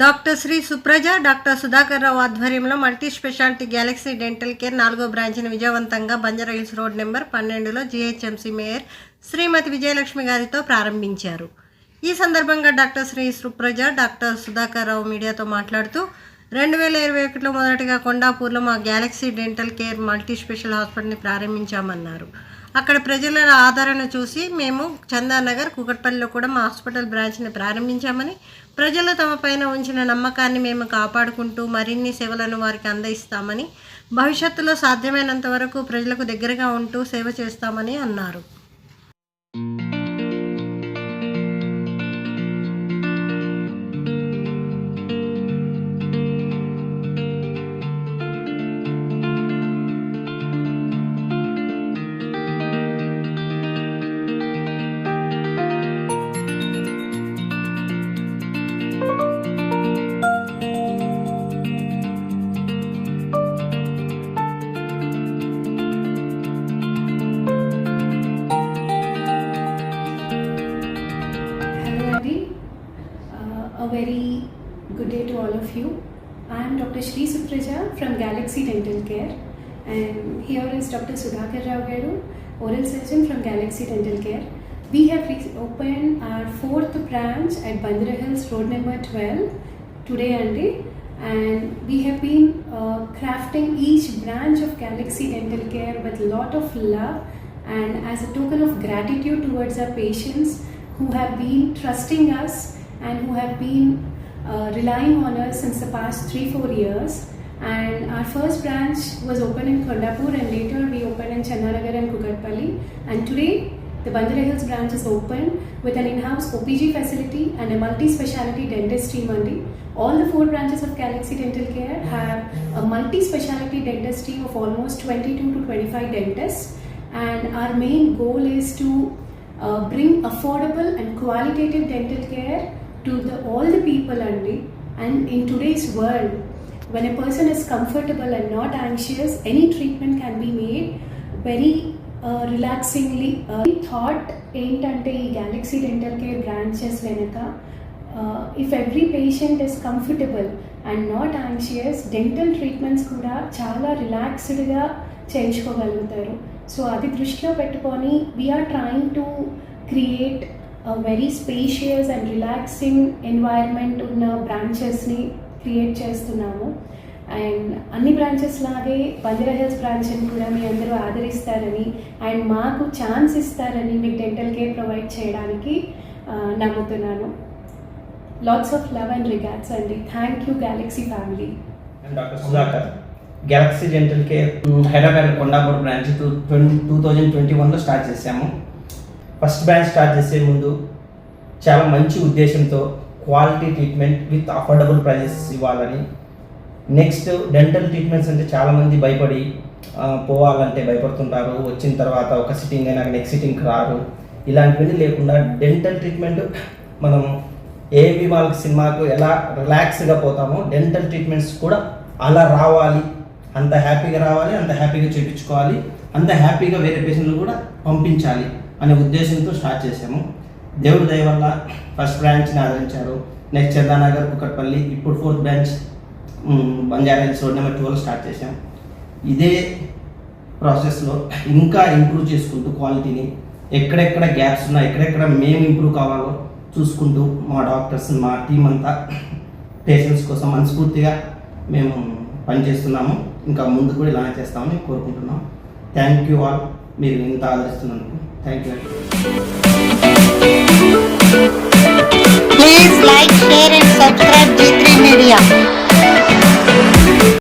Doctor Shri Supraja doctor Sudhakar Rao ఆధ్వర్యంలో multi speciality Galaxy dental care నాలుగో బ్రాంచ్ని విజయవంతంగా బంజారా హిల్స్ రోడ్ నెంబర్ పన్నెండులో జీహెచ్ఎంసీ మేయర్ శ్రీమతి విజయలక్ష్మి గారితో ప్రారంభించారు. ఈ సందర్భంగా డాక్టర్ శ్రీ సుప్రజ డాక్టర్ సుధాకర్ రావు మీడియాతో మాట్లాడుతూ రెండు వేల ఇరవై ఒకటిలో మొదటగా కొండాపూర్లో మా Galaxy dental care multi special హాస్పిటల్ని ప్రారంభించామన్నారు. అక్కడ ప్రజల ఆదరణ చూసి మేము చందానగర్ కుకట్పల్లిలో కూడా మా హాస్పిటల్ బ్రాంచ్ని ప్రారంభించామని ప్రజలు తమ పైన ఉంచిన నమ్మకాన్ని మేము కాపాడుకుంటూ మరిన్ని సేవలను వారికి అందయిస్తామని భవిష్యత్తులో సాధ్యమైనంత వరకు ప్రజలకు దగ్గరగా ఉంటూ సేవ చేస్తామని అన్నారు. A very good day to all of you. I am Dr. Shri Supraja from Galaxy Dental Care, and here is Dr. Sudhakar Rao oral surgeon from Galaxy Dental Care. We have opened our fourth branch at Bandra Hills, road number 12, today Andy, and we have been uh, crafting each branch of Galaxy Dental Care with a lot of love and as a token of gratitude towards our patients who have been trusting us and who have been uh, relying on us since the past three four years. And our first branch was opened in Kondapur and later we opened in Channanagar and Kukatpalli and today the Bandra Hills branch is open with an in-house OPG facility and a multi-speciality dentist team only. All the four branches of Galaxy Dental Care have a multi-speciality dentistry of almost 22 to 25 dentists. And our main goal is to uh, bring affordable and qualitative dental care to the, all the people అండి and in today's world when a person is comfortable and not anxious any treatment can be made. Very relaxingly thought ఏంటంటే ఈ Galaxy dental care branches వెనుక. If every patient is comfortable and not anxious dental treatments కూడా చాలా రిలాక్స్డ్గా చేయించుకోగలుగుతారు. So అది దృష్టిలో పెట్టుకొని we're trying to create very spacious and relaxing environment ఉన్న బ్రాంచెస్ని క్రియేట్ చేస్తున్నాము. అండ్ అన్ని బ్రాంచెస్ లాగే బంజరా హిల్స్ బ్రాంచ్ని కూడా మీ అందరూ ఆదరిస్తారని అండ్ మాకు ఛాన్స్ ఇస్తారని మీకు డెంటల్ కేర్ ప్రొవైడ్ చేయడానికి నమ్ముతున్నాను. Lots of love and regards అండి. Thank you Galaxy family and doctor Sudhakar Galaxy dental care Hyderabad Kondapur branch two two thousand twenty వన్లో స్టార్ట్ చేసాము ఫస్ట్ బ్రాంచ్ స్టార్ట్ చేసే ముందు చాలా మంచి ఉద్దేశంతో quality treatment with affordable prices ఇవ్వాలని. Next dental treatments అంటే చాలామంది భయపడి పోవాలంటే భయపడుతుంటారు. వచ్చిన తర్వాత ఒక సిట్టింగ్ అయినా నెక్స్ట్ సిట్టింగ్కి రారు. ఇలాంటివన్నీ లేకుండా డెంటల్ ట్రీట్మెంట్ మనం ఏ వాళ్ళకి సినిమాకు ఎలా రిలాక్స్గా పోతామో డెంటల్ ట్రీట్మెంట్స్ కూడా అలా రావాలి. అంత హ్యాపీగా రావాలి అంత హ్యాపీగా చేయించుకోవాలి అంత హ్యాపీగా వేరే పేషెంట్లు కూడా పంపించాలి. అనే ఉద్దేశంతో స్టార్ట్ చేసాము దేవుడి దయ వల్ల ఫస్ట్ బ్రాంచ్ని ఆదరించారు. నెక్స్ట్ చందానగర్ కుకట్పల్లి ఇప్పుడు fourth branch Banjara hills road number టూలో స్టార్ట్ చేశాం. ఇదే ప్రాసెస్లో ఇంకా ఇంప్రూవ్ చేసుకుంటూ క్వాలిటీని ఎక్కడెక్కడ గ్యాప్స్ ఉన్నా ఎక్కడెక్కడ మేము ఇంప్రూవ్ కావాలో చూసుకుంటూ మా డాక్టర్స్ మా టీం అంతా పేషెంట్స్ కోసం మనస్ఫూర్తిగా మేము పనిచేస్తున్నాము. ఇంకా ముందు కూడా ఇలానే చేస్తామని కోరుకుంటున్నాం. Thank you all. మీరు ఇంత ఆదరిస్తున్నందుకు. Thank you. Please like, share and subscribe G3 Media.